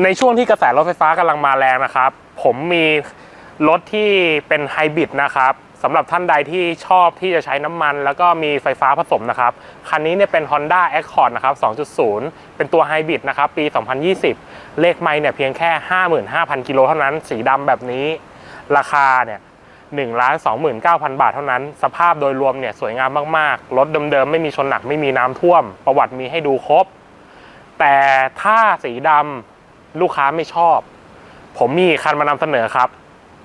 ในช่วงที่กระแสรถไฟฟ้ากำลังมาแรงนะครับ ผมมีรถที่เป็นไฮบริดนะครับสำหรับท่านใดที่ชอบที่จะใช้น้ำมัน แล้วก็มีไฟฟ้าผสมนะครับ คันนี้เนี่ยเป็น Honda Accord นะครับ 2.0 เป็นตัวไฮบริดนะครับ ปี 2020 เลขไมล์เนี่ยเพียงแค่ 55,000 กิโลเท่านั้น สีดำแบบนี้ ราคาเนี่ย1ล้าน29,000 บาทเท่านั้น สภาพโดยรวมเนี่ยสวยงามมากๆ รถเดิมๆ ไม่มีชนหนักไม่มีน้ำท่วม ประวัติมีให้ดูครบ แต่ถ้าสีดำ ลูกค้าไม่ชอบ ผมมีคันมานำเสนอครับ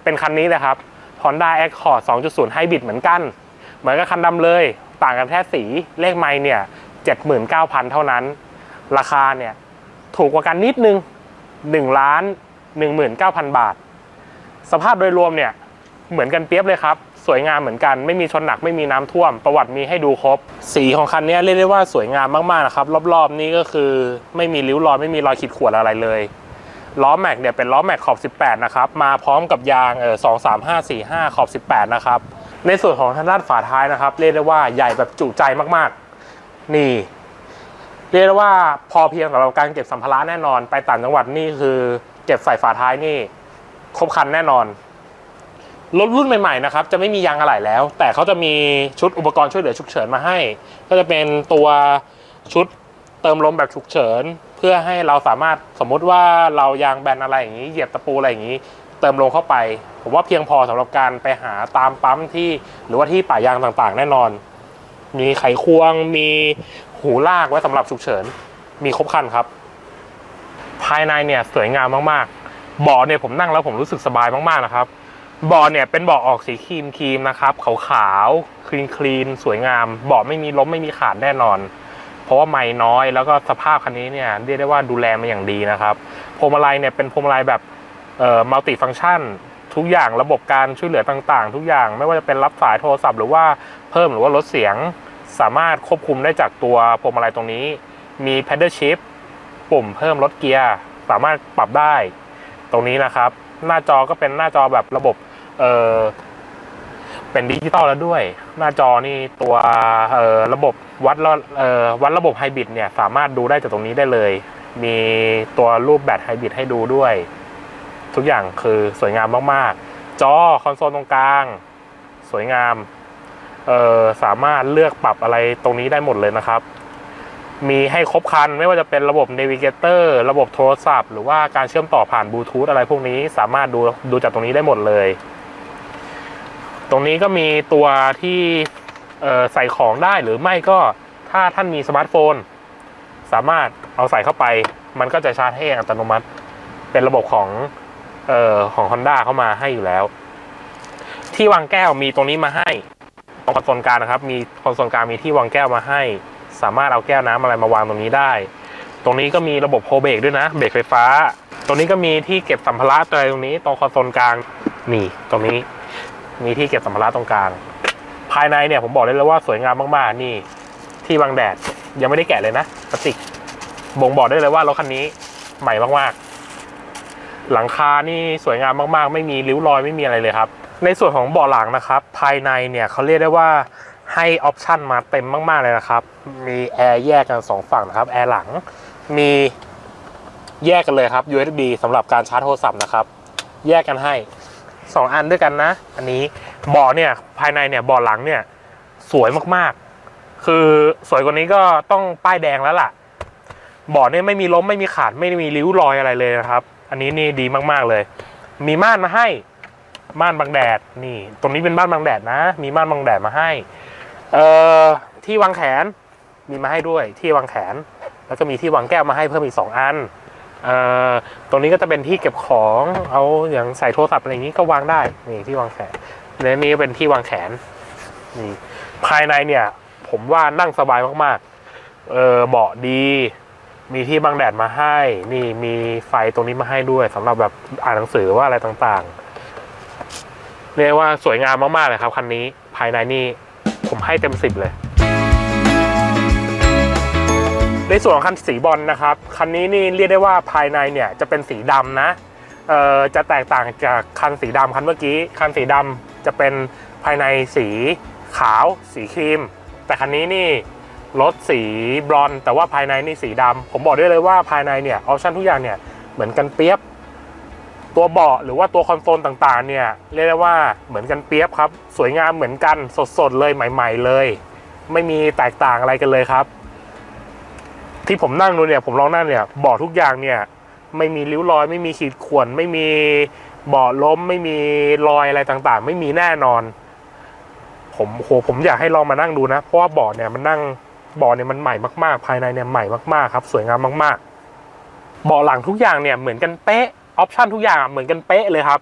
เป็นคันนี้เลยครับ Honda Accord 2.0 Hybrid เหมือนกัน เหมือนกับคันดำเลย ต่างกันแค่สีเลขไมล์เนี่ย 79,000 เท่านั้น ราคาเนี่ย ถูกกว่ากันนิดนึง1ล้าน19,000 บาท สภาพโดยรวมเนี่ย เหมือนกันเปียบเลยครับ สวยงามเหมือนกัน ไม่มีชนหนักไม่มีน้ำท่วม ประวัติมีให้ดูครบ สีของคันนี้เรียกได้ว่าสวยงามมากๆนะครับ รอบๆ นี่ก็คือไม่มีริ้วรอยไม่มีรอยขีดข่วนอะไรเลย ล้อแม็กเนี่ยเป็นล้อแม็กขอบ 18 นะครับ มาพร้อมกับยางเออ2 3 5 4 5 ขอบ 18 นะครับ ในส่วนของทางด้านฝาท้ายนะครับ เรียกได้ว่าใหญ่แบบจุใจมากๆ นี่ เรียกได้ว่าพอเพียงสำหรับการเก็บสัมภาระแน่นอน ไปต่างจังหวัดนี่คือเก็บใส่ฝาท้ายนี่ครบครันแน่นอนรถรุ่นใหม่ๆนะครับจะไม่มียางอะไหล่แล้ว แต่เขาจะมีชุดอุปกรณ์ช่วยเหลือฉุกเฉินมาให้ ก็จะเป็นตัวชุด เติมลมแบบฉุกเฉิน เพื่อให้เราสามารถสมมุติว่าเรายางแบนอะไรอย่างนี้เหยียบตะปูอะไรอย่างนี้ เติมลมเข้าไป ผมว่าเพียงพอสำหรับการไปหาตามปั๊มที่หรือว่าที่ป่ายางต่างๆ แน่นอน มีไขควงมีหูลากไว้สำหรับฉุกเฉิน มีครบครันครับ ภายในเนี่ยสวยงามมากๆเบาะเนี่ยผมนั่งแล้วผมรู้สึกสบายมากๆนะครับเบาะเนี่ยเป็นเบาะออกสีครีมครีมนะครับขาวๆคลีนคลีนๆสวยงามเบาะไม่มีล้มไม่มีขาดแน่นอน เพราะว่าไม่น้อยแล้วก็สภาพคันนี้เนี่ยเรียกได้ว่าดูแลมาอย่างดีนะครับพวงมาลัยเนี่ยเป็นพวงมาลัยแบบเอ่อมัลติฟัง c t ชันทุกอย่างระบบการช่วยเหลือต่างๆ ทุกอย่างไม่ว่าจะเป็นรับสายโทรศัพท์หรือว่าเพิ่มหรือว่าลดเสียงสามารถควบคุมได้จากตัวพวงมาลัยตรงนี้ มี pedal shift ปุ่มเพิ่มลดเกียร์สามารถปรับได้ ตรงนี้นะครับ หน้าจอก็เป็นหน้าจอแบบระบบเออ เป็นดิจิตอลแล้วด้วย หน้าจอนี่ตัวระบบวัดวัดระบบไฮบริดเนี่ยสามารถดูได้จากตรงนี้ได้เลย มีตัวรูปแบตไฮบริดให้ดูด้วย ทุกอย่างคือสวยงามมากๆ จอคอนโซลตรงกลาง สวยงามสามารถเลือกปรับอะไรตรงนี้ได้หมดเลยนะครับ มีให้ครบครันไม่ว่าจะเป็นระบบ Navigator ระบบโทรศัพท์ หรือว่าการเชื่อมต่อผ่านบลูทูธอะไรพวกนี้สามารถดูดูจากตรงนี้ได้หมดเลย ตรงนี้ก็มีตัวที่ใส่ของได้หรือไม่ก็ถ้าท่านมีสมาร์ทโฟน สามารถเอาใส่เข้าไป มันก็จะชาร์จให้อัตโนมัติ เป็นระบบของออของ Honda เข้ามาให้อยู่แล้ว ที่วางแก้วมีตรงนี้มาให้ตรงคอนโซลกลางนะครับ มีคอนโซลกลางมีที่วางแก้วมาให้ สามารถเอาแก้วน้ำอะไรมาวางตรงนี้ได้ ตรงนี้ก็มีระบบโฮเบรกด้วยนะเบรกไฟฟ้า ตรงนี้ก็มีที่เก็บสัมภาระอะไรตรงนี้ตรงคอนโซลกลางนี่ตรงนี้ มีที่เก็บสัมภาระตรงกลาง ภายในเนี่ยผมบอกได้เลยว่าสวยงามมากๆ นี่ ที่บังแดดยังไม่ได้แกะเลยนะพลาสติกบ่งบอกได้เลยว่ารถคันนี้ใหม่มากๆ หลังคานี่สวยงามมากๆ ไม่มีริ้วรอยไม่มีอะไรเลยครับ ในส่วนของเบาะหลังนะครับ ภายในเนี่ยเขาเรียกได้ว่าให้ออปชันมาเต็มมากๆเลยนะครับ มีแอร์แยกกันสองฝั่งนะครับ แอร์หลังมีแยกกันเลยครับ USB สำหรับการชาร์จโทรศัพท์นะครับ แยกกันให้ สองอันด้วยกันนะ อันนี้เบาะเนี่ยภายในเนี่ยเบาะหลังเนี่ยสวยมากๆ คือสวยกว่านี้ก็ต้องป้ายแดงแล้วล่ะเบาะเนี่ยไม่มีล้มไม่มีขาดไม่มีริ้วรอยอะไรเลยนะครับ อันนี้นี่ดีมากๆเลย มีม่านมาให้ม่านบังแดดนี่ ตรงนี้เป็นม่านบังแดดนะ มีม่านบังแดดมาให้เอ่อที่วางแขนมีมาให้ด้วยที่วางแขน แล้วก็มีที่วางแก้วมาให้เพิ่มอีกสองอัน ตรงนี้ก็จะเป็นที่เก็บของเอาอย่างใส่โทรศัพท์อะไรอย่างนี้ก็วางได้นี่ที่วางแขนและนี่เป็นที่วางแขนนี่ภายในเนี่ย ผมว่านั่งสบายมากๆเออเบาะดี มีที่บังแดดมาให้ นี่มีไฟตรงนี้มาให้ด้วยสำหรับแบบอ่านหนังสือว่าอะไรต่างๆเรียกว่าสวยงามมากๆเลยครับคันนี้ภายในนี่ผมให้เต็มสิบเลย ในส่วนของคันสีบอลนะครับ คันนี้นี่เรียกได้ว่าภายในเนี่ยจะเป็นสีดำนะจะแตกต่างจากคันสีดำคันเมื่อกี้ คันสีดำจะเป็นภายในสีขาว สีครีม แต่คันนี้นี่รถสีบรอนแต่ว่าภายในนี่สีดำผมบอกได้เลยว่าภายในเนี่ยออปชั่นทุกอย่างเนี่ยเหมือนกันเปียบ ตัวเบาะหรือว่าตัวคอนโซลต่างๆเนี่ยเรียกได้ว่าเหมือนกันเปียบครับ สวยงามเหมือนกันสดๆเลยใหม่ ๆ เลย ไม่มีแตกต่างอะไรกันเลยครับ ที่ผมนั่งดูเนี่ยผมลองนั่งเนี่ยเบาะทุกอย่างเนี่ยไม่มีริ้วรอย ไม่มีขีดข่วน ไม่มีเบาะล้ม ไม่มีรอยอะไรต่างๆ ไม่มีแน่นอน ผมโหผมอยากให้ลองมานั่งดูนะ เพราะว่าเบาะเนี่ยมันนั่งเบาะเนี่ยมันใหม่มาก ๆ ภายในเนี่ยใหม่มากๆครับ สวยงามมากๆเบาะหลังทุกอย่างเนี่ยเหมือนกันเป๊ะออปชันทุกอย่างเหมือนกันเป๊ะเลยครับ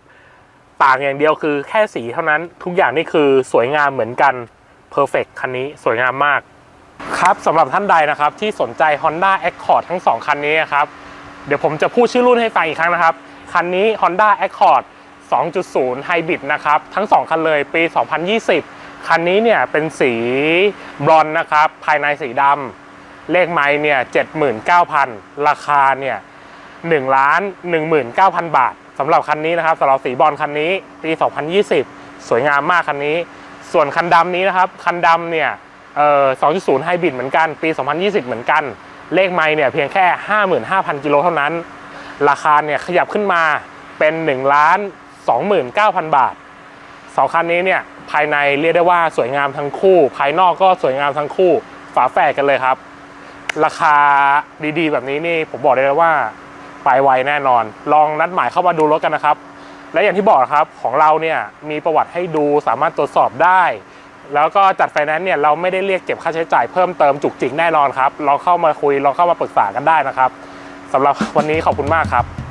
ต่างอย่างเดียวคือแค่สีเท่านั้นทุกอย่างนี่คือสวยงามเหมือนกันเพอร์เฟกคันนี้สวยงามมาก ครับสำหรับท่านใดนะครับที่สนใจ Honda Accord ทั้ง 2 คันนี้ครับ เดี๋ยวผมจะพูดชื่อรุ่นให้ฟังอีกครั้งนะครับ คันนี้ Honda Accord 2.0 Hybrid นะครับ ทั้ง 2 คันเลยปี 2020 คันนี้เนี่ยเป็นสีบรอนซ์นะครับ ภายในสีดำเลขไม้เนี่ย79,000 ราคาเนี่ย1ล้าน19,000 บาทสำหรับคันนี้นะครับสำหรับสีบอนซ์คันนี้ปี 2020 สวยงามมากคันนี้ ส่วนคันดำนี้นะครับ คันดำเนี่ย เอ่อ2.0 ไฮบริดเหมือนกัน ปี 2020 เหมือนกัน เลขไมล์เนี่ยเพียงแค่ 55,000 กิโลเท่านั้น ราคาเนี่ยขยับขึ้นมาเป็น 1 ล้าน 29,000 บาทสองคันนี้เนี่ยภายในเรียกได้ว่าสวยงามทั้งคู่ ภายนอกก็สวยงามทั้งคู่ ฝาแฝดกันเลยครับ ราคาดีๆ แบบนี้นี่ผมบอกได้เลยว่าไปไวแน่นอน ลองนัดหมายเข้ามาดูรถกันนะครับ และอย่างที่บอกครับของเราเนี่ยมีประวัติให้ดูสามารถตรวจสอบได้ แล้วก็จัดไฟแนนซ์เนี่ยเราไม่ได้เรียกเก็บค่าใช้จ่ายเพิ่มเติมจุกจิกแน่นอนครับลองเข้ามาคุยลองเข้ามาปรึกษากันได้นะครับสำหรับวันนี้ขอบคุณมากครับ